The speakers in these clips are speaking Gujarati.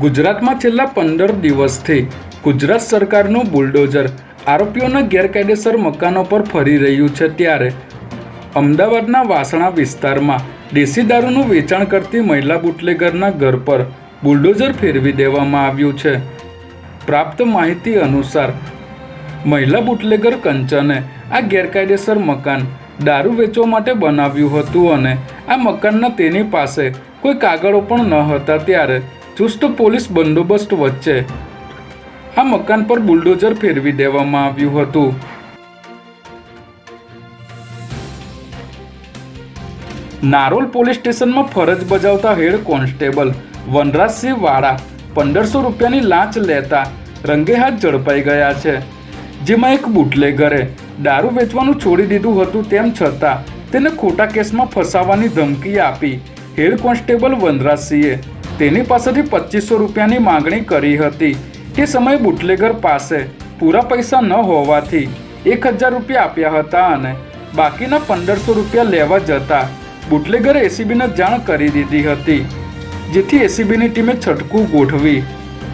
ગુજરાતમાં છેલ્લા પંદર દિવસથી ગુજરાત સરકારનું બુલડોઝર આરોપીઓના ગેરકાયદેસર મકાનો પર ફરી રહ્યું છે ત્યારે અમદાવાદના વાસણા વિસ્તારમાં દેશી દારૂનું વેચાણ કરતી મહિલા બુટલેગરના ઘર પર બુલડોઝર ફેરવી દેવામાં આવ્યું છે. પ્રાપ્ત માહિતી અનુસાર, મહિલા બુટલેગર કંચને આ ગેરકાયદેસર મકાન દારૂ વેચવા માટે બનાવ્યું હતું અને આ મકાનના તેની પાસે કોઈ કાગળો પણ ન હતા ત્યારે ચુસ્ત પોલીસ બંદોબસ્ત વચ્ચે આ મકાન પર બુલડોઝર ફેરવી દેવામાં આવ્યું હતું. નારોલ પોલીસ સ્ટેશનમાં ફરજ બજાવતા હેડ કોન્સ્ટેબલ વનરાજસિંહ વાળા પંદરસો રૂપિયાની લાંચ લેતા રંગે હાથ ઝડપાઈ ગયા છે. જેમાં એક બુટલેગરે દારૂ વેચવાનું છોડી દીધું હતું તેમ છતાં તેને ખોટા કેસમાં ફસાવાની ધમકી આપી હેડ કોન્સ્ટેબલ વનરાજસિંહે તેની પાસેથી પચીસો રૂપિયાની માંગણી કરી હતી. તે સમયે બુટલેગર પાસે પૂરા પૈસા ન હોવાથી એક હજાર રૂપિયા આપ્યા હતા અને બાકીના પંદરસો રૂપિયા લેવા જતા બુટલેગરે એસીબીને જાણ કરી દીધી હતી, જેથી એસીબીની ટીમે છટકું ગોઠવી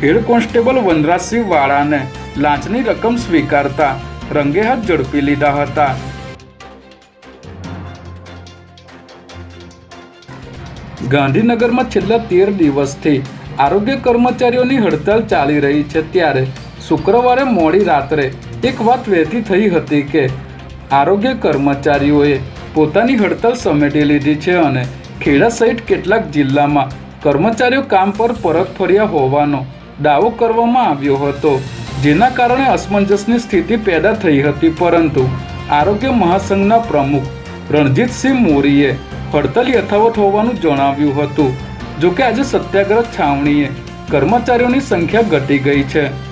હેડ કોન્સ્ટેબલ વનરાજસિંહ વાળાને લાંચની રકમ સ્વીકારતા રંગે હાથ ઝડપી લીધા હતા. ગાંધીનગરમાં છેલ્લા તેર દિવસથી આરોગ્ય કર્મચારીઓની હડતાલ ચાલી રહી છે ત્યારે શુક્રવારે મોડી રાત્રે એક વાત વહેતી થઈ હતી કે આરોગ્ય કર્મચારીઓએ પોતાની હડતાલ સમેટી લીધી છે અને ખેડા સહિત કેટલાક જિલ્લામાં કર્મચારીઓ કામ પર પરત ફર્યા હોવાનો દાવો કરવામાં આવ્યો હતો, જેના કારણે અસમંજસની સ્થિતિ પેદા થઈ હતી. પરંતુ આરોગ્ય મહાસંઘના પ્રમુખ રણજીતસિંહ મોરીએ હડતાલ યથાવત હોવાનું જણાવ્યું હતું. જોકે આજે સત્યાગ્રહ છાવણીએ. કર્મચારીઓની સંખ્યા ઘટી ગઈ છે.